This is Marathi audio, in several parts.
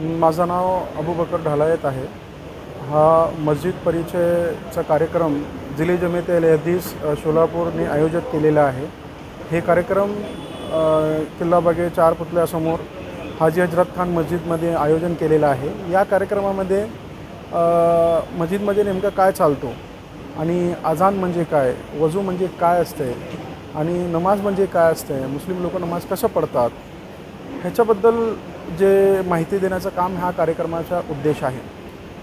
माझं नाव अबूबकर ढालायत आहे. हा मस्जिद परिचयचा कार्यक्रम जिले जमेत अल हदीस सोलापूरने आयोजित केलेला आहे. हे कार्यक्रम किल्लाबागे चार पुतळ्यासमोर हाजी हजरत खान मस्जिदमध्ये आयोजन केलेलं आहे. या कार्यक्रमामध्ये मस्जिदमध्ये नेमकं काय चालतो आणि अजान म्हणजे काय वजू म्हणजे काय असते आणि नमाज म्हणजे काय असते मुस्लिम लोक नमाज कसं पडतात ह्याच्याबद्दल जे माहिती देण्याचं काम हा कार्यक्रमाचा उद्देश आहे.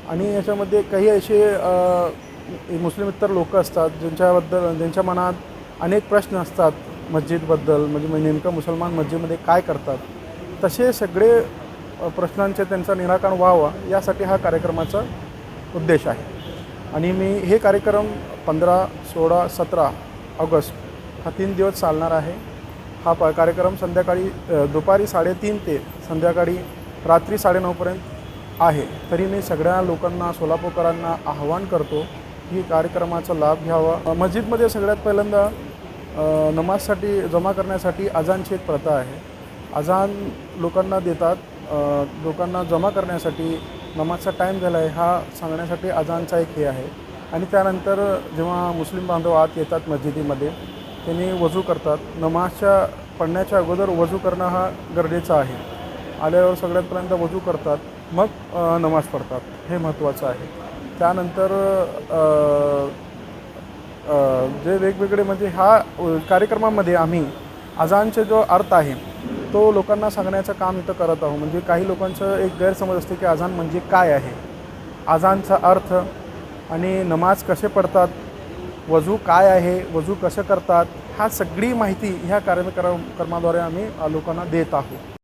आणि याच्यामध्ये काही असे मुस्लिम मुस्लिमेतर लोक असतात ज्यांच्याबद्दल ज्यांच्या मनात अनेक प्रश्न असतात मस्जिदबद्दल म्हणजे म्हणजे नेमकं मुसलमान मस्जिदमध्ये काय करतात तसे सगळे प्रश्नांचे त्यांचं निराकरण व्हावं यासाठी हा कार्यक्रमाचा उद्देश आहे. आणि मी हे कार्यक्रम पंधरा सोळा सतरा ऑगस्ट हा तीन दिवस चालणार आहे. हा प कार्यक्रम संध्याकाळी दुपारी साडेतीन ते संध्याकाळी रात्री साडेनऊपर्यंत आहे. तरी मी सगळ्या लोकांना सोलापूरकरांना आवाहन करतो की कार्यक्रमाचा लाभ घ्यावा. मस्जिदमध्ये सगळ्यात पहिल्यांदा नमाजसाठी जमा करण्यासाठी अजानची एक प्रथा आहे. अजान लोकांना देतात. लोकांना जमा करण्यासाठी नमाजचा टाईम झाला आहे हा सांगण्यासाठी अजानचा एक हे आहे. आणि त्यानंतर जेव्हा मुस्लिम बांधव आत येतात मस्जिदीमध्ये त्यांनी वजू करतात. नमाजच्या पडण्याच्या अगोदर वजू करणं हा गरजेचा आहे. आल्यावर सगळ्यात वजू करतात मग नमाज पडतात हे महत्त्वाचं आहे. त्यानंतर जे वेगवेगळे म्हणजे ह्या कार्यक्रमामध्ये आम्ही अजानचे जो अर्थ आहे तो लोकांना सांगण्याचं काम इथं करत आहोत. म्हणजे काही लोकांचं एक गैरसमज असते की अजान म्हणजे काय आहे? अजानचा अर्थ आणि नमाज कसे पडतात वजू काय आहे वजू कसं करतात ह्या सगळी माहिती ह्या कार्यक्रम कर्माद्वारे आम्ही लोकांना देत आहोत.